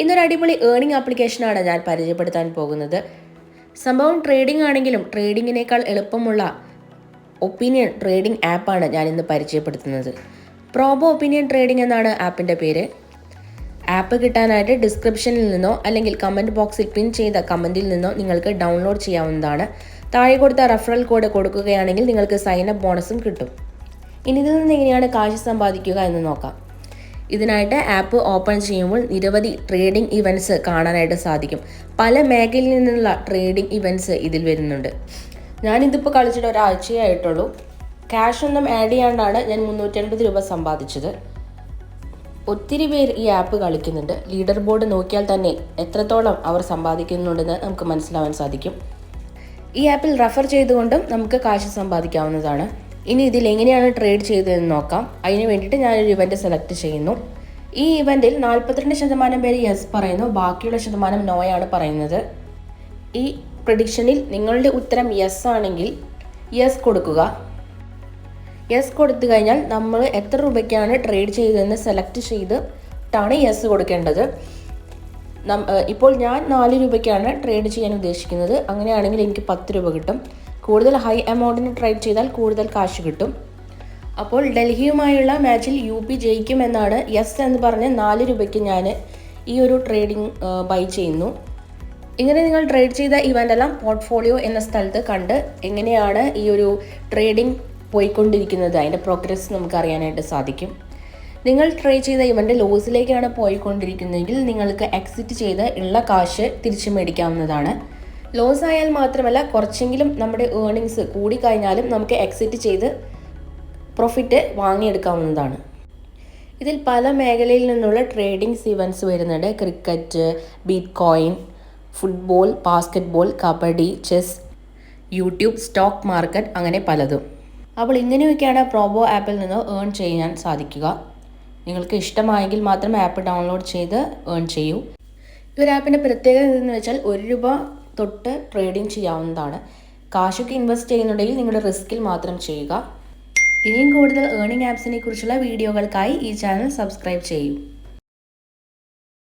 ഇന്നൊരു അടിപൊളി ഏണിംഗ് ആപ്ലിക്കേഷനാണ് ഞാൻ പരിചയപ്പെടുത്താൻ പോകുന്നത്. സംഭവം ട്രേഡിംഗ് ആണെങ്കിലും ട്രേഡിങ്ങിനേക്കാൾ എളുപ്പമുള്ള ഒപ്പീനിയൻ ട്രേഡിംഗ് ആപ്പാണ് ഞാൻ ഇന്ന് പരിചയപ്പെടുത്തുന്നത്. പ്രോബോ ഒപ്പീനിയൻ ട്രേഡിംഗ് എന്നാണ് ആപ്പിന്റെ പേര്. ആപ്പ് കിട്ടാനായിട്ട് ഡിസ്ക്രിപ്ഷനിൽ നിന്നോ അല്ലെങ്കിൽ കമന്റ് ബോക്സിൽ പിൻ ചെയ്ത കമന്റിൽ നിന്നോ നിങ്ങൾക്ക് ഡൗൺലോഡ് ചെയ്യാവുന്നതാണ്. താഴെ കൊടുത്ത റെഫറൽ കോഡ് കൊടുക്കുകയാണെങ്കിൽ നിങ്ങൾക്ക് സൈൻ അപ്പ് ബോണസും കിട്ടും. ഇനി ഇതിൽ നിന്ന് എങ്ങനെയാണ് കാശ് സമ്പാദിക്കുക എന്ന് നോക്കാം. ഇതിനായിട്ട് ആപ്പ് ഓപ്പൺ ചെയ്യുമ്പോൾ നിരവധി ട്രേഡിംഗ് ഇവന്റ്സ് കാണാനായിട്ട് സാധിക്കും. പല മേഖലയിൽ നിന്നുള്ള ട്രേഡിംഗ് ഇവന്റ്സ് ഇതിൽ വരുന്നുണ്ട്. ഞാനിതിപ്പോൾ കളിച്ചിട്ട് ഒരാഴ്ചയേ ആയിട്ടുള്ളൂ ക്യാഷ് ഒന്നും ആഡ് ചെയ്യാണ്ടാണ് ഞാൻ മുന്നൂറ്റൻപത് രൂപ സമ്പാദിച്ചത്. ഒത്തിരി പേർ ഈ ആപ്പ് കളിക്കുന്നുണ്ട്. ലീഡർ ബോർഡ് നോക്കിയാൽ തന്നെ എത്രത്തോളം അവർ സമ്പാദിക്കുന്നുണ്ടെന്ന് നമുക്ക് മനസ്സിലാവാൻ സാധിക്കും. ഈ ആപ്പിൽ റെഫർ ചെയ്തുകൊണ്ടും നമുക്ക് കാശ് സമ്പാദിക്കാവുന്നതാണ്. ഇനി ഇതിൽ എങ്ങനെയാണ് ട്രേഡ് ചെയ്തതെന്ന് നോക്കാം. അതിന് വേണ്ടിയിട്ട് ഞാനൊരു ഇവന്റ് സെലക്ട് ചെയ്യുന്നു. ഈ ഇവന്റിൽ നാൽപ്പത്തിരണ്ട് ശതമാനം പേര് യെസ് പറയുന്നു. ബാക്കിയുള്ള ശതമാനം നോയാണ് പറയുന്നത്. ഈ പ്രഡിക്ഷനിൽ നിങ്ങളുടെ ഉത്തരം യെസ് ആണെങ്കിൽ യെസ് കൊടുക്കുക. യെസ് കൊടുത്തു കഴിഞ്ഞാൽ നമ്മൾ എത്ര രൂപയ്ക്കാണ് ട്രേഡ് ചെയ്തതെന്ന് സെലക്ട് ചെയ്തിട്ടാണ് യെസ് കൊടുക്കേണ്ടത്. ഇപ്പോൾ ഞാൻ നാല് രൂപയ്ക്കാണ് ട്രേഡ് ചെയ്യാൻ ഉദ്ദേശിക്കുന്നത്. അങ്ങനെയാണെങ്കിൽ എനിക്ക് പത്ത് രൂപ കിട്ടും. കൂടുതൽ ഹൈ എമൗണ്ടിന് ട്രേഡ് ചെയ്താൽ കൂടുതൽ കാശ് കിട്ടും. അപ്പോൾ ഡൽഹിയുമായുള്ള മാച്ചിൽ യു പി ജയിക്കുമെന്നാണ് യെസ് എന്ന് പറഞ്ഞ് നാല് രൂപയ്ക്ക് ഞാൻ ഈ ഒരു ട്രേഡിംഗ് ബൈ ചെയ്യുന്നു. ഇങ്ങനെ നിങ്ങൾ ട്രേഡ് ചെയ്ത ഇവന്റ് എല്ലാം പോർട്ട്ഫോളിയോ എന്ന സ്ഥലത്ത് കണ്ട് എങ്ങനെയാണ് ഈ ഒരു ട്രേഡിംഗ് പോയിക്കൊണ്ടിരിക്കുന്നത്? അതിന്റെ പ്രോഗ്രസ് നമുക്ക് അറിയാനായിട്ട് സാധിക്കും. നിങ്ങൾ ട്രേഡ് ചെയ്ത ഇവന്റ് ലോസിലേക്കാണ് പോയിക്കൊണ്ടിരിക്കുന്നതെങ്കിൽ നിങ്ങൾക്ക് എക്സിറ്റ് ചെയ്ത് ഉള്ള കാശ് തിരിച്ചു മേടിക്കാവുന്നതാണ്. ലോസ് ആയാൽ മാത്രമല്ല കുറച്ചെങ്കിലും നമ്മുടെ ഏർണിങ്സ് കൂടിക്കഴിഞ്ഞാലും നമുക്ക് എക്സിറ്റ് ചെയ്ത് പ്രോഫിറ്റ് വാങ്ങിയെടുക്കാവുന്നതാണ്. ഇതിൽ പല മേഖലയിൽ നിന്നുള്ള ട്രേഡിംഗ്സ് ഇവന്റ്സ് വരുന്നുണ്ട്. Cricket bitcoin football basketball kabaddi chess YouTube stock market അങ്ങനെ പലതും. അപ്പോൾ ഇങ്ങനെയൊക്കെയാണ് പ്രോബോ ആപ്പിൽ നിന്ന് ഏൺ ചെയ്യാൻ സാധിക്കുക. നിങ്ങൾക്ക് ഇഷ്ടമായെങ്കിൽ മാത്രം ആപ്പ് ഡൗൺലോഡ് ചെയ്ത് ഏൺ ചെയ്യൂ. ഈ ഒരു ആപ്പിന്റെ പ്രത്യേകത എന്തെന്ന് വെച്ചാൽ ഒരു രൂപ തൊട്ട് ട്രേഡിംഗ് ചെയ്യാവുന്നതാണ്. കാശൊക്കെ ഇൻവെസ്റ്റ് ചെയ്യുന്നുണ്ടെങ്കിൽ നിങ്ങളുടെ റിസ്കിൽ മാത്രം ചെയ്യുക. ഇനിയും കൂടുതൽ ഏണിംഗ് ആപ്സിനെ കുറിച്ചുള്ള വീഡിയോകൾക്കായി ഈ ചാനൽ സബ്സ്ക്രൈബ് ചെയ്യൂ.